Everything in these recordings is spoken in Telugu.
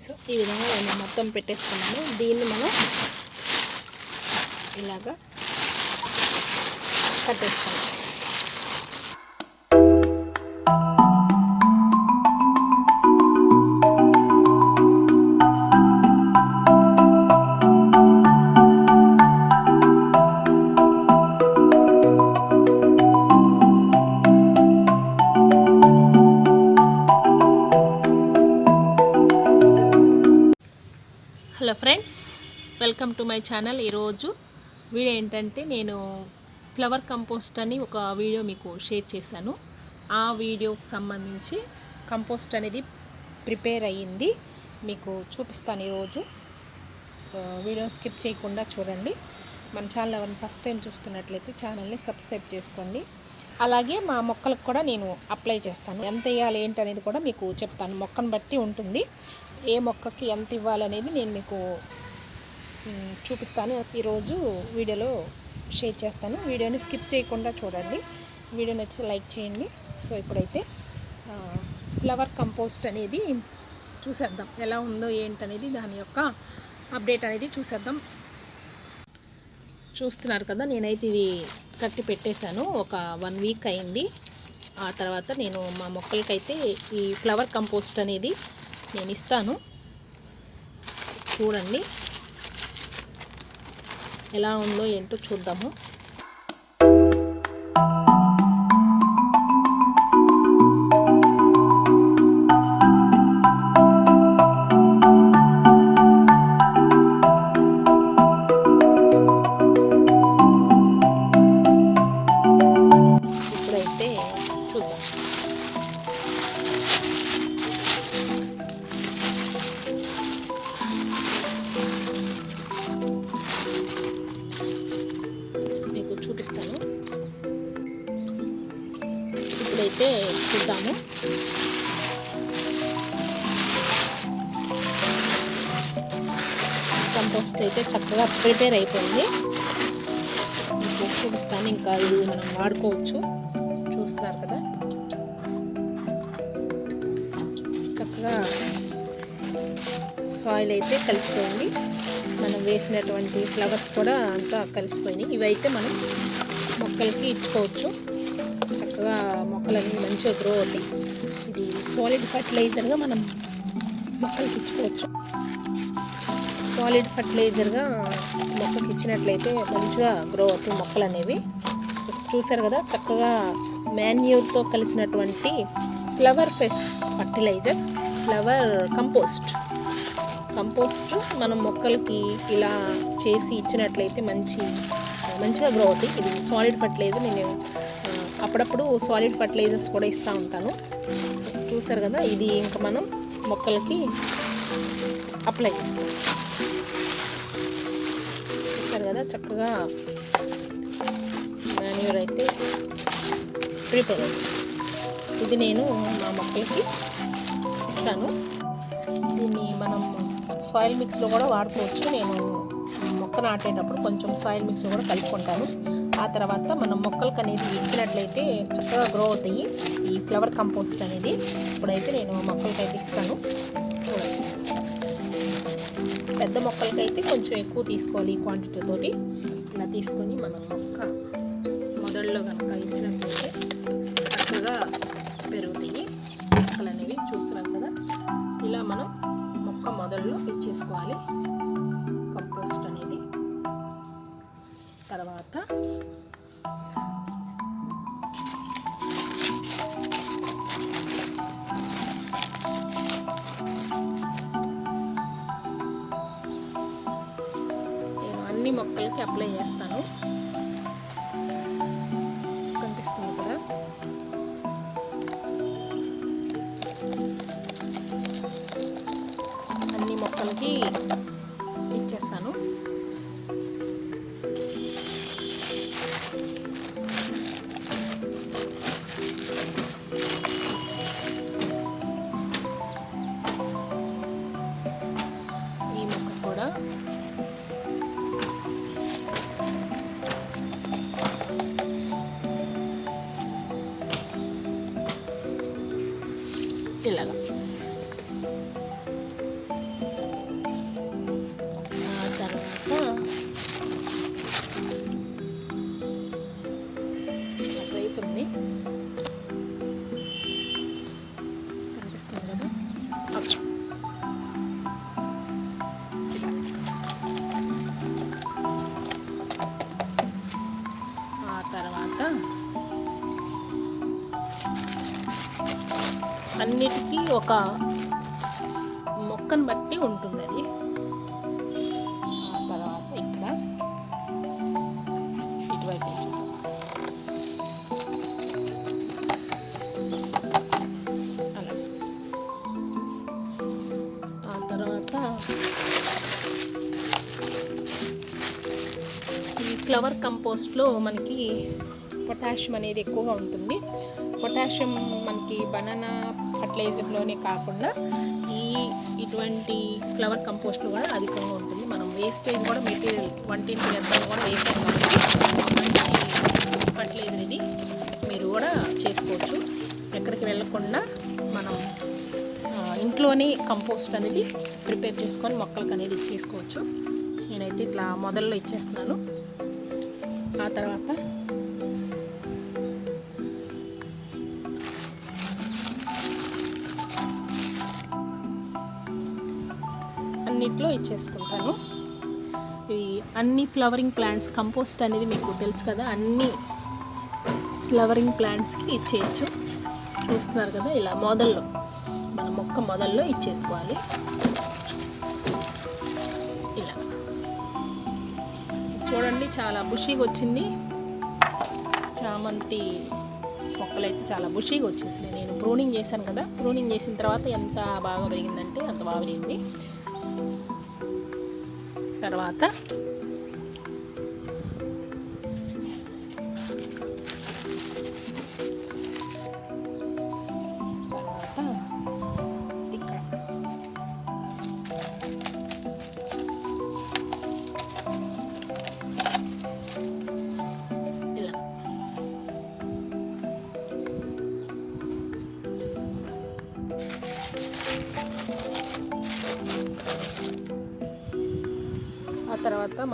సో ఈ విధంగా నేను మొత్తం పెట్టేసుకున్నాను దీన్ని మనం ఇలాగా కట్టేస్తాను hello friends welcome to my channel. ఈరోజు వీడియో ఏంటంటే నేను ఫ్లవర్ కంపోస్ట్ అని ఒక వీడియో మీకు షేర్ చేశాను. ఆ వీడియోకి సంబంధించి కంపోస్ట్ అనేది ప్రిపేర్ అయ్యింది. మీకు చూపిస్తాను ఈరోజు. వీడియో స్కిప్ చేయకుండా చూడండి. మన ఛానల్ ఎవరిని ఫస్ట్ టైం చూస్తున్నట్లయితే ఛానల్ని సబ్స్క్రైబ్ చేసుకోండి. అలాగే మా మొక్కలకు కూడా నేను అప్లై చేస్తాను. ఎంత వేయాలి ఏంటి అనేది కూడా మీకు చెప్తాను. మొక్కను బట్టి ఉంటుంది. ఏ మొక్కకి ఎంత ఇవ్వాలనేది నేను మీకు చూపిస్తాను. ఈరోజు వీడియోలో షేర్ చేస్తాను. వీడియోని స్కిప్ చేయకుండా చూడండి. వీడియో నచ్చితే లైక్ చేయండి. సో ఇప్పుడైతే ఫ్లవర్ కంపోస్ట్ అనేది చూసేద్దాం. ఎలా ఉందో ఏంటనేది దాని యొక్క అప్డేట్ అనేది చూసేద్దాం. చూస్తున్నారు కదా నేనైతే ఇవి కట్టి పెట్టేశాను. ఒక వన్ వీక్ అయింది. ఆ తర్వాత నేను మా మొక్కలకైతే ఈ ఫ్లవర్ కంపోస్ట్ అనేది నేను ఇస్తాను. చూడండి. ఎలా ఉందో ఏంటో చూద్దాము. చూద్దాము కంపోస్ట్ అయితే చక్కగా ప్రిపేర్ అయిపోయింది. మీకు చూపిస్తాను ఇంకా ఇది మనం వాడుకోవచ్చు. చూస్తున్నారు కదా? చక్కగా సాయిల్ అయితే కలిసిపోయింది. మనం వేసినటువంటి ఫ్లవర్స్ కూడా అంతా కలిసిపోయినాయి. ఇవైతే మనం మొక్కలకి ఇచ్చుకోవచ్చు. బాగా మొక్కలన్నీ మంచిగా గ్రో అవుతాయి. ఇది సాలిడ్ ఫర్టిలైజర్గా మనం మొక్కలకి ఇచ్చుకోవచ్చు. సాలిడ్ ఫర్టిలైజర్గా మొక్కకి ఇచ్చినట్లయితే మంచిగా గ్రో అవుతాయి మొక్కలు అనేవి. చూసారు కదా చక్కగా మాన్యూర్తో కలిసినటువంటి ఫ్లవర్ ఫెస్ ఫర్టిలైజర్ ఫ్లవర్ కంపోస్ట్ కంపోస్ట్ మనం మొక్కలకి ఇలా చేసి ఇచ్చినట్లయితే మంచి మంచిగా గ్రో అవుతాయి. ఇది సాలిడ్ ఫర్టిలైజర్ నేను అప్పుడప్పుడు సాలిడ్ ఫర్టిలైజర్స్ కూడా ఇస్తూ ఉంటాను. సో చూసారు కదా ఇది ఇంకా మనం మొక్కలకి అప్లై చేసుకోవాలి. చూసారు కదా చక్కగా మాన్యూర్ అయితే ప్రిపేర్ అయింది. ఇది నేను మా మొక్కలకి ఇస్తాను. దీన్ని మనం సాయిల్ మిక్స్లో కూడా వాడుకోవచ్చు. నేను మొక్క నాటేటప్పుడు కొంచెం సాయిల్ మిక్స్లో కూడా కలుపుకుంటాను. ఆ తర్వాత మనం మొక్కలకు అనేది ఇచ్చినట్లయితే చక్కగా గ్రో అవుతాయి. ఈ ఫ్లవర్ కంపోస్ట్ అనేది. ఇప్పుడైతే నేను మొక్కలకి అయితే ఇస్తాను. పెద్ద పెద్ద మొక్కలకైతే కొంచెం ఎక్కువ తీసుకోవాలి ఈ క్వాంటిటీ తోటి. ఇలా తీసుకొని మనం మొక్క మొదల్లో కనుక ఇచ్చినట్లయితే చక్కగా పెరుగుతాయి. మొక్కలు అనేవి చూస్తున్నాం కదా. ఇలా మనం మొక్క మొదల్లో ఇచ్చేసుకోవాలి. కంపోస్ట్ అనేది. మొక్కలకి ఇచ్చేస్తాను. ఈ మొక్క కూడా. ఇలాగా. అన్నిటికీ ఒక మొక్కను బట్టి ఉంటుంది అది తర్వాత ఇక్కడ ఇటువైపు అలా. ఆ తర్వాత ఈ ఫ్లవర్ కంపోస్ట్లో మనకి పొటాషియం అనేది ఎక్కువగా ఉంటుంది. పొటాషియం మనకి బనానా ఫర్టిలైజర్లోనే కాకుండా ఈ ఇటువంటి ఫ్లవర్ కంపోస్ట్లు కూడా అధికంగా ఉంటుంది. మనం వేస్టేజ్ కూడా మెటీరియల్ వంటింటి వ్యర్థాలు కూడా వేసాం కాబట్టి మంచి ఫర్టిలైజర్ ఇది. మీరు కూడా చేసుకోవచ్చు. ఎక్కడికి వెళ్ళకుండా మనం ఇంట్లోనే కంపోస్ట్ అనేది ప్రిపేర్ చేసుకొని మొక్కలకు అనేది ఇచ్చేసుకోవచ్చు. నేనైతే ఇట్లా మొదల్లో ఇచ్చేస్తున్నాను. ఆ తర్వాత అన్నిట్లో ఇచ్చేసుకుంటాను. ఇవి అన్ని ఫ్లవరింగ్ ప్లాంట్స్ కంపోస్ట్ అనేది మీకు తెలుసు కదా అన్ని ఫ్లవరింగ్ ప్లాంట్స్కి ఇచ్చేయచ్చు. చూస్తున్నారు కదా ఇలా మొదల్లో మన మొక్క మొదల్లో ఇచ్చేసుకోవాలి. ఇలా. చూడండి చాలా బుషీగా వచ్చింది. చామంతి మొక్కలు అయితే చాలా బుషీగా వచ్చేసినాయి. నేను ప్రూనింగ్ చేశాను కదా ప్రూనింగ్ చేసిన తర్వాత ఎంత బాగా పెరిగిందంటే అంత బాగా పెరిగింది. తర్వాత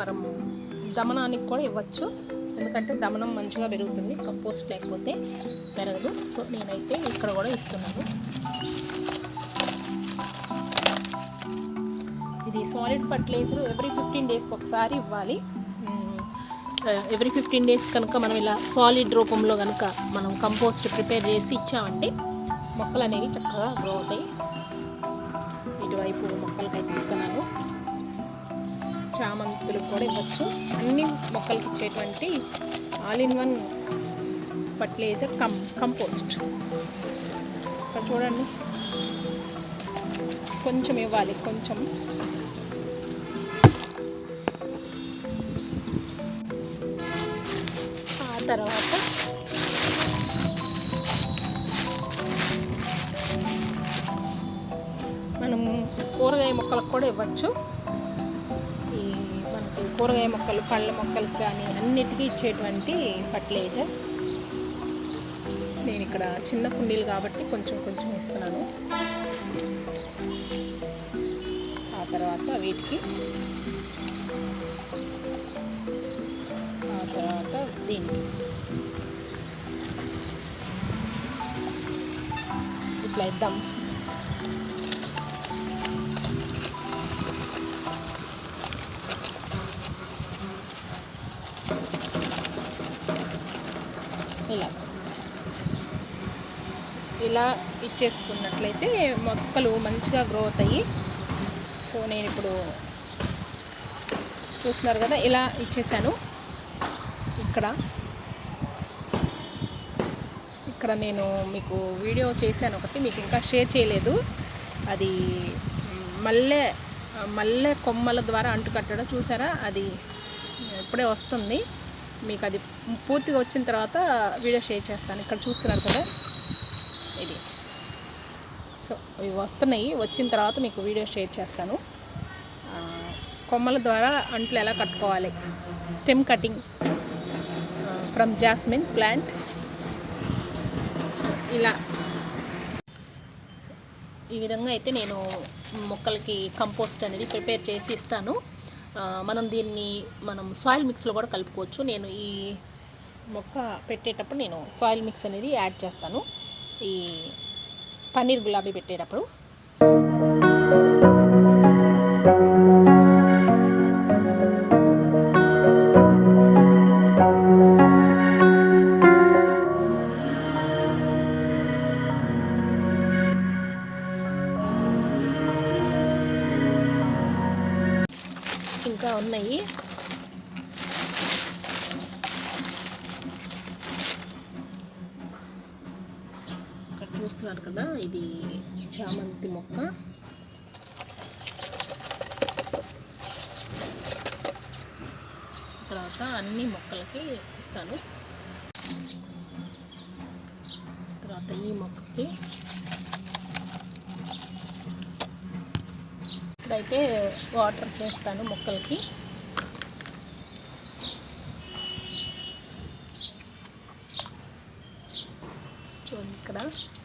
మనం దమనానికి కూడా ఇవ్వచ్చు. ఎందుకంటే దమనం మంచిగా పెరుగుతుంది కంపోస్ట్ లేకపోతే పెరగదు. సో నేనైతే ఇక్కడ కూడా ఇస్తున్నాను. ఇది సాలిడ్ ఫర్టిలైజర్ ఎవ్రీ ఫిఫ్టీన్ డేస్కి ఒకసారి ఇవ్వాలి. ఎవ్రీ ఫిఫ్టీన్ డేస్ కనుక మనం ఇలా సాలిడ్ రూపంలో కనుక మనం కంపోస్ట్ ప్రిపేర్ చేసి ఇచ్చామంటే మొక్కలు అనేవి చక్కగా గ్రో అవుతాయి. ఇటువైపు మొక్కలకైతే ఇస్తున్నాను. చామంతులకు కూడా ఇవ్వచ్చు. అన్ని మొక్కలకి ఇచ్చేటువంటి all in one fertilizer cum compost ఇక్కడ చూడండి. కొంచెం ఇవ్వాలి కొంచెం. ఆ తర్వాత మనము కూరగాయ మొక్కలకు కూడా ఇవ్వచ్చు. కూరగాయ మొక్కలు పళ్ళ మొక్కలకు కానీ అన్నిటికీ ఇచ్చేటువంటి ఫర్టిలైజర్. నేను ఇక్కడ చిన్న కుండీలు కాబట్టి కొంచెం కొంచెం ఇస్తున్నాను. ఆ తర్వాత వీటికి ఆ తర్వాత దీనికి ఇట్లా ఇద్దాం. ఇలా ఇచ్చేసుకున్నట్లయితే మొక్కలు మంచిగా గ్రో అవుతాయి సో నేను ఇప్పుడు చూస్తున్నారు కదా ఇలా ఇచ్చేసాను. ఇక్కడ ఇక్కడ నేను మీకు వీడియో చేశాను ఒకటి మీకు ఇంకా షేర్ చేయలేదు. అది మల్లె మల్లె కొమ్మల ద్వారా అంటుకట్టడం చూసారా? అది ఇప్పుడే వస్తుంది. మీకు అది పూర్తిగా వచ్చిన తర్వాత వీడియో షేర్ చేస్తాను. ఇక్కడ చూస్తున్నారు కదా సో ఇవి వస్తున్నాయి. వచ్చిన తర్వాత మీకు వీడియో షేర్ చేస్తాను. కొమ్మల ద్వారా అంట్లు ఎలా కట్టుకోవాలి? Stem cutting from jasmine plant. ఇలా. ఈ విధంగా అయితే నేను మొక్కలకి కంపోస్ట్ అనేది ప్రిపేర్ చేసి ఇస్తాను. మనం దీన్ని మనం సాయిల్ మిక్స్లో కూడా కలుపుకోవచ్చు. నేను ఈ మొక్క పెట్టేటప్పుడు నేను సాయిల్ మిక్స్ అనేది యాడ్ చేస్తాను. ఈ పన్నీర్ గులాబీ పెట్టేటప్పుడు. చూస్తున్నారు కదా ఇది చామంతి మొక్క. తర్వాత అన్ని మొక్కలకి ఇస్తాను. తర్వాత ఈ మొక్కకి ఇక్కడైతే వాటర్ చేస్తాను మొక్కలకి. చూడండి ఇక్కడ. ఇక్కడ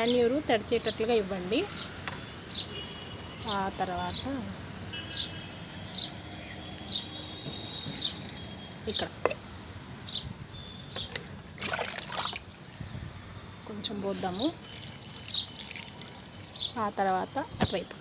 మాన్యూరు తడిచేటట్లుగా ఇవ్వండి. ఆ తర్వాత ఇక్కడ. కొంచెం పోద్దాము. ఆ తర్వాత అటువైపు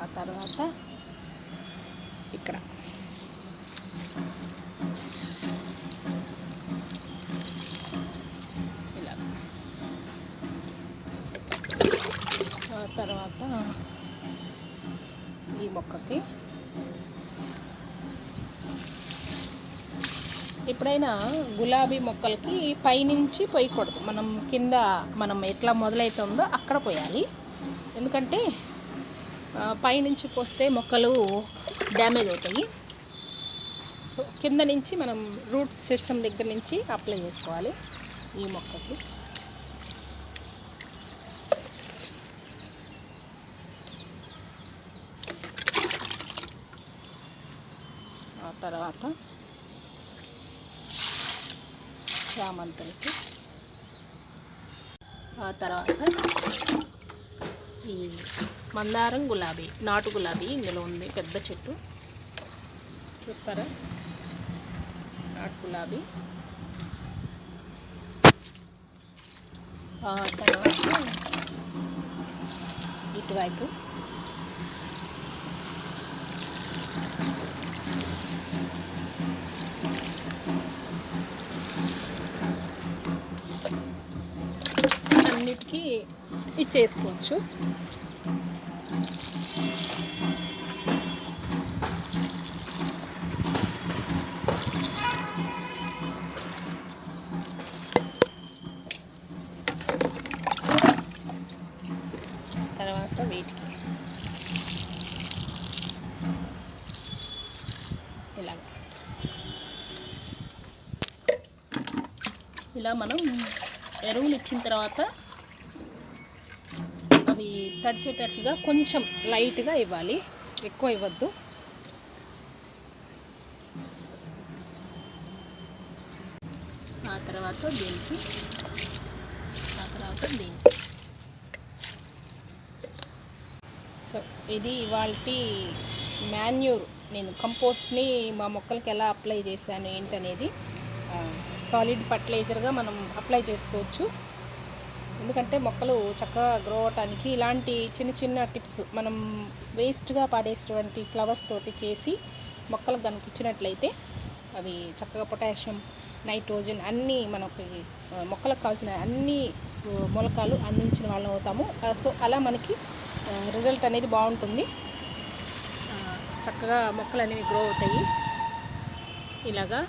ఆ తర్వాత ఇక్కడ. ఇలా. తర్వాత ఈ మొక్కకి. ఎప్పుడైనా గులాబీ మొక్కలకి పైనుంచి పోయకూడదు. మనం కింద మనం ఎట్లా మొదలైతుందో అక్కడ పోయాలి. ఎందుకంటే పైనుంచి పోస్తే మొక్కలు డ్యామేజ్ అవుతాయి. సో కింద నుంచి మనం రూట్ సిస్టమ్ దగ్గర నుంచి అప్లై చేసుకోవాలి ఈ మొక్కకి. ఆ తర్వాత చామంతులకి. ఆ తర్వాత ఈ మందారం గులాబీ నాటు గులాబీ ఇందులో ఉంది పెద్ద చెట్టు. చూస్తారా? నాటు గులాబీ. తర్వాత ఇటువైపు. అన్నిటికీ ఇచ్చేసుకోవచ్చు. తర్వాత వీటికి. ఇలా. ఇలా మనం ఎరువులు ఇచ్చిన తర్వాత తడిచేటట్లుగా కొంచెం లైట్గా ఇవ్వాలి. ఎక్కువ ఇవ్వద్దు. ఆ తర్వాత దీనికి ఆ తర్వాత దీనికి. సో ఇది ఇవాళ మాన్యూర్. నేను కంపోస్ట్ని మా మొక్కలకి ఎలా అప్లై చేశాను ఏంటనేది సాలిడ్ ఫర్టిలైజర్గా మనం అప్లై చేసుకోవచ్చు. ఎందుకంటే మొక్కలు చక్కగా గ్రో అవటానికి ఇలాంటి చిన్న చిన్న టిప్స్ మనం వేస్ట్గా పాడేసినటువంటి ఫ్లవర్స్ తోటి చేసి మొక్కలకు దానికి ఇచ్చినట్లయితే అవి చక్కగా పొటాషియం నైట్రోజన్ అన్నీ మనకి మొక్కలకు కావాల్సిన అన్ని మూలకాలు అందించిన వాళ్ళం అవుతాము. సో అలా మనకి రిజల్ట్ అనేది బాగుంటుంది. చక్కగా మొక్కలు అనేవి గ్రో అవుతాయి. ఇలాగా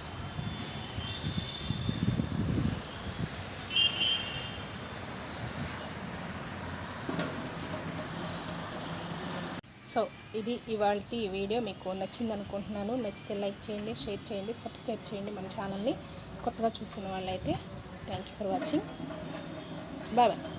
సో ఇది ఇవాళ వీడియో. మీకు నచ్చింది అనుకుంటున్నాను నచ్చితే లైక్ చేయండి షేర్ చేయండి సబ్స్క్రైబ్ చేయండి మన ఛానల్ని. కొత్తగా చూస్తున్న వాళ్ళైతే thank you for watching. Bye bye.